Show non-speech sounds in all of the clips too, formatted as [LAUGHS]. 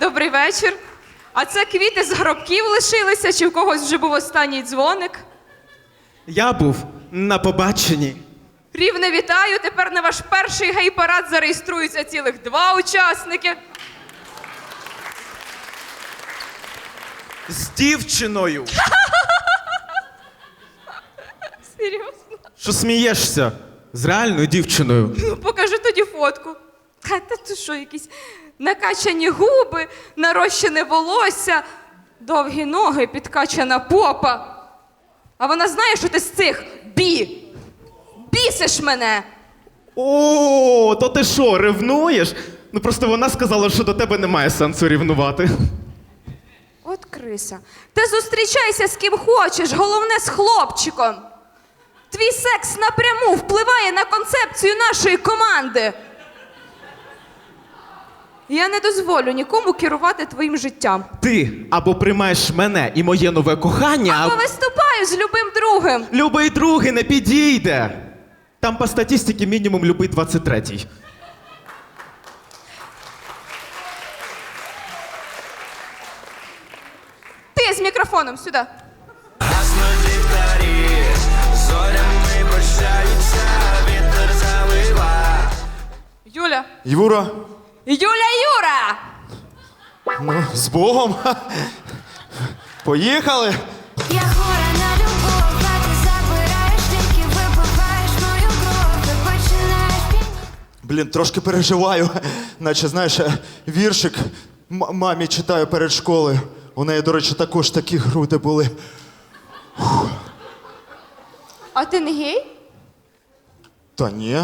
добрий вечір. А це квіти з гробків лишилися, чи в когось вже був останній дзвоник? Я був на побаченні. Рівне вітаю. Тепер на ваш перший гей-парад зареєструються цілих два учасники. З дівчиною. [LAUGHS] Серйозно? Що смієшся? З реальною дівчиною. Ну, покажи тоді фотку. Та, та ти що, якісь накачані губи, нарощене волосся, довгі ноги, підкачана попа. А вона знає, що ти з цих бі. Бісиш мене. О, то ти що, ревнуєш? Ну просто вона сказала, що до тебе немає сенсу рівнувати. От криса. Ти зустрічайся з ким хочеш, головне з хлопчиком. Твій секс напряму впливає на концепцію нашої команди. Я не дозволю нікому керувати твоїм життям. Ти або приймаєш мене і моє нове кохання, Або виступаю з любим другим. любий другий не підійде. Там по статистиці мінімум любий 23-й. Ти з мікрофоном сюди. Ліхтарі, зорями прощаються, вітер завива. Юля. Юра, Юля Юра! ну, з Богом. Поїхали. Я хора на любов, а ти забираєш, тільки випиваєш мою кров, ти починаєш п'яніти. Блін, трошки переживаю. Наче, знаєш, віршик м- мамі читаю перед школою. У неї, до речі, також такі груди були. А ти не гей? Та ні.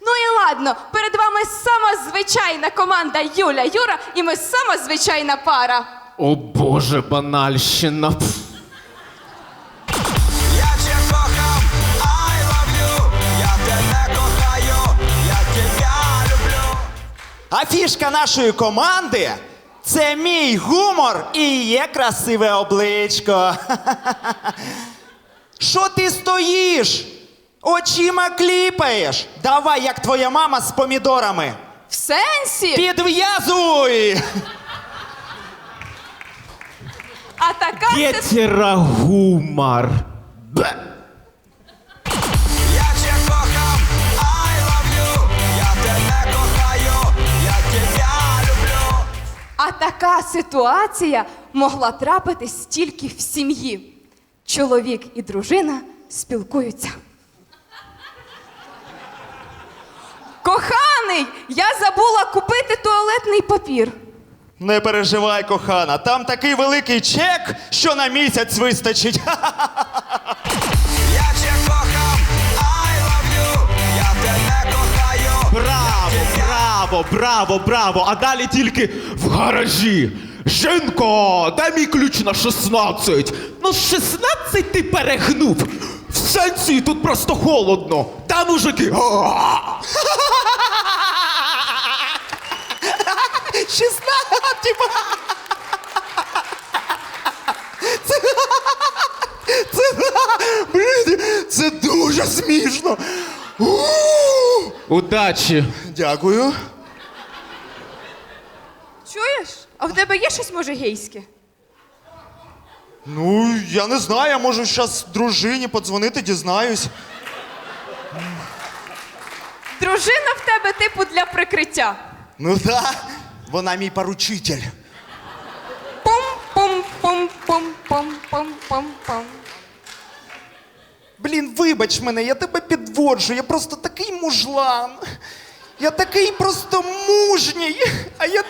Ну і ладно, перед вами сама звичайна команда Юля Юра, і ми сама звичайна пара. О Боже, банальщина. Пф. Я тебе кохав, I love you, я тебе кохаю, я тебе люблю. А фішка нашої команди це мій гумор і є красиве обличко. [LAUGHS] Що ти стоїш? Очима кліпаєш. Давай, як твоя мама з помідорами. В сенсі? Підв'язуй! А така це Єтіра гумар. Бе. Я тебе кохав, I love you, я тебе кохаю, я тебе люблю. А така ситуація могла трапитись тільки в сім'ї. Чоловік і дружина спілкуються. Коханий, я забула купити туалетний папір. Не переживай, кохана, там такий великий чек, що на місяць вистачить. Я тебе кохав, I love you, я тебе кохаю. Браво, браво, браво, браво! А далі тільки в гаражі. Жінко, дай мій ключ на 16. Ну, 16 ти перегнув. В сенсі тут просто холодно. Та мужики. [LAUGHS] а! 16, типа. Це, це, блін, це дуже смішно. Удачі. Дякую. Чуєш? А в тебе є щось може гейське? Ну, я не знаю, я можу зараз дружині подзвонити, дізнаюсь. Дружина в тебе типу для прикриття. Ну так, вона мій поручитель. Пум-пум-пум-пум-пум-пум-пум. Блін, вибач мене, я тебе підводжу. Я просто такий мужлан. Я такий просто мужній. А я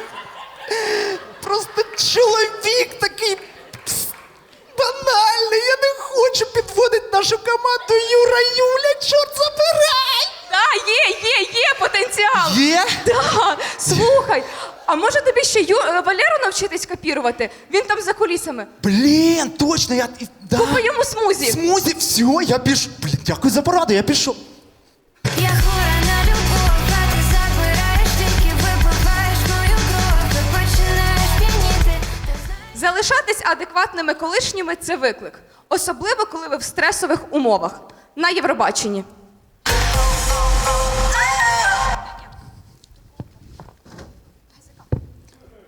просто чоловік такий пс, банальний. Я не хочу підводити нашу команду Юра Юля, чорт забирай! Так, є, є, є потенціал. Є? Да, слухай, а може тобі ще Ю... е, Валеру навчитись копірувати? Він там за кулісами. Блін, точно, я. і- Да. Купи йому смузі. Смузі, все, я пішов. Блін, дякую за пораду, я пішов. Я хора на любов, а ти забираєш, тільки випиваєш мою кров, ти починаєш п'яніти. Ти знаєш- Залишатись адекватними колишніми це виклик, особливо коли ви в стресових умовах на Євробаченні.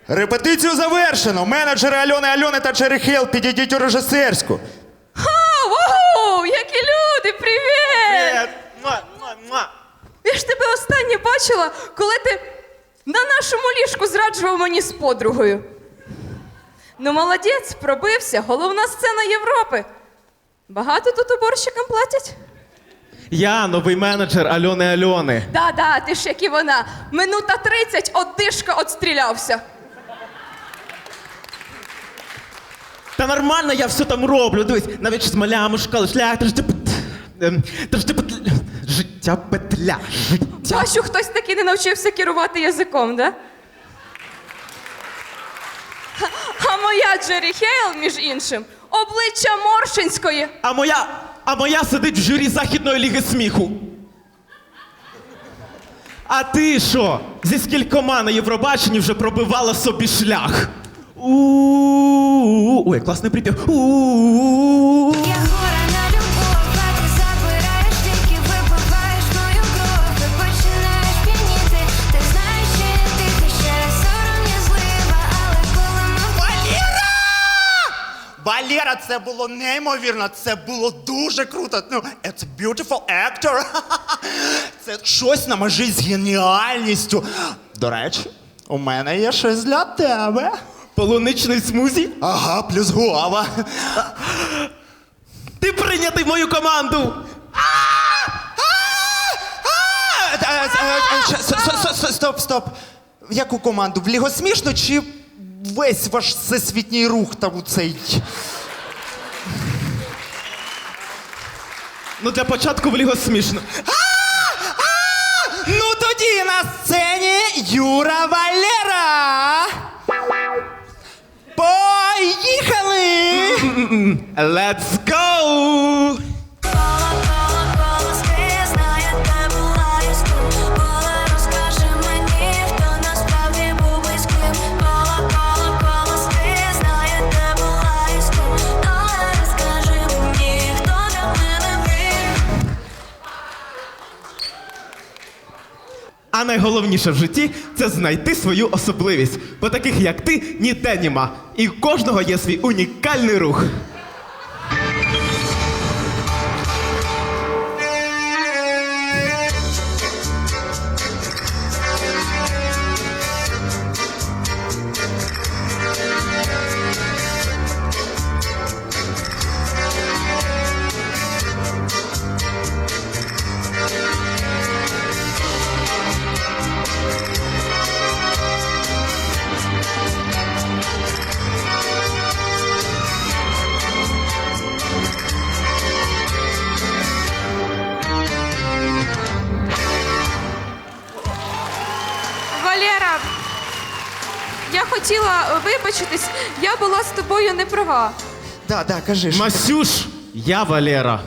Репетицію завершено. Менеджери Альони Альони та Джері Хейл підійдіть у режисерську. А, вау, які люди, привіт! Я ж тебе останнє бачила, коли ти на нашому ліжку зраджував мені з подругою. Ну, молодець, пробився, головна сцена Європи. Багато тут уборщикам платять? Я новий менеджер Альони Альони. Да-да, ти ж як і вона. Минута 30, одишка отстрілявся. Та нормально я все там роблю. Дивись, навіть смоля, мушкали, шлях, та ж ти ти. Життя петля. Життя. Бачу, хтось таки не навчився керувати язиком, да? А моя Джері Хейл, між іншим, обличчя Моршинської. А моя, а моя сидить в журі Західної ліги сміху. А ти що? Зі скількома на Євробаченні вже пробивала собі шлях. Ой, класний припів. Я хора на любов, а ти забираєш, тільки випиваєш мою кров, ти починаєш п'яніти, ти знаєш, що я тихо, ще сором'язлива, але коли ми Валера! Валера, це було неймовірно, це було дуже круто. Ну, it's a beautiful actor. [LAUGHS] Це щось на межі з геніальністю. До речі, у мене є щось для тебе. Полуничний смузі. Ага, плюс гуава. Ти прийнятий в мою команду. Стоп, стоп. В яку команду? В Ліго смішно чи весь ваш всесвітній рух там у цей. Ну для початку в ліго смішно. Ну тоді на мене він. А найголовніше в житті це знайти свою особливість. Бо таких, як ти, ніде нема. І у кожного є свій унікальний рух. Хотіла вибачитись, я була з тобою не права. Да, да, кажи. Масюш, я Валера.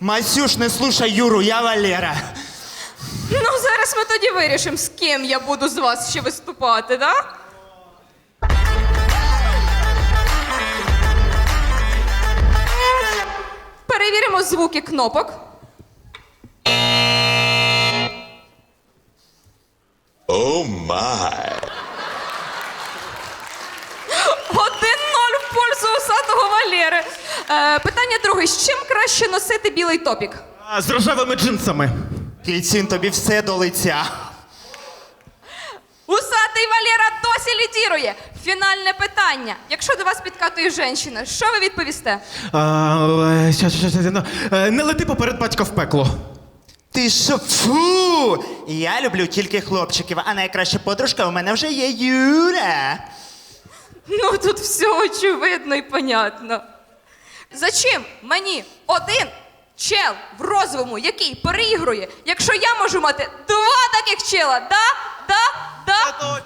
Масюш, не слушай Юру, я Валера. Ну, зараз ми тоді вирішимо, з ким я буду з вас ще виступати, да? Перевіримо звуки кнопок. О май. Усатого Е, питання друге: з чим краще носити білий топік? А, з рожевими джинсами. Кільцін тобі все до лиця. Усатий Валера досі лідірує. Фінальне питання. Якщо до вас підкатує жінка, що ви відповісте? А, е, щас, щас, щас, ну, е, не лети поперед батька в пекло. Ти що? Фу! Я люблю тільки хлопчиків, а найкраща подружка у мене вже є Юра. Ну тут все очевидно і понятно. Зачим мені один чел в розовому, який переігрує, якщо я можу мати два таких чела? Да? Да? Да?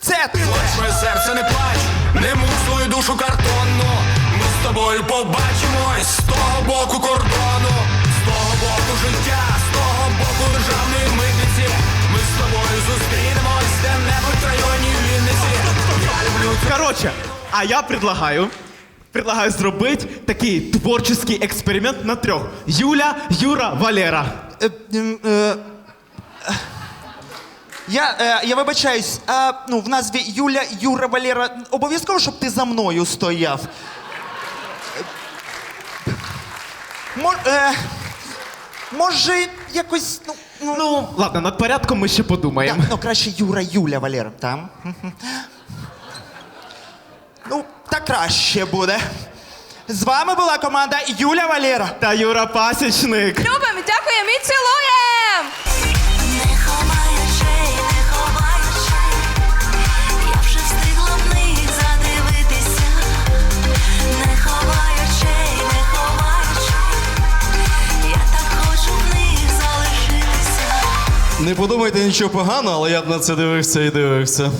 Це ти. Моє серце не плач, не мув свою душу картонну. Ми з тобою побачимось з того боку кордону, з того боку життя, з того боку державної митниці. Ми з тобою зустрінемось Короче, а я предлагаю. Предлагаю зробити такий творчий експеримент на трьох: Юля, Юра, Валера. Е, м, е, Я, е, я вибачаюсь, а, ну, в назві Юля, Юра, Валера. Обов'язково, щоб ти за мною стояв. Е, може, якось. Ну, ну, Ну, ладно, над порядком ми ще подумаємо. ну краще Юра, Юля, Валера. Там. Краще буде. З вами була команда Юля Валера. Та Юра Пасічник. Любимо, дякуємо і цілуємо! Не ховай очей, не ховай очей, я вже встигла в них задивитися. Не ховай очей, не ховай очей, я так хочу в них залишитися. Не подумайте нічого поганого, але я б на це дивився і дивився.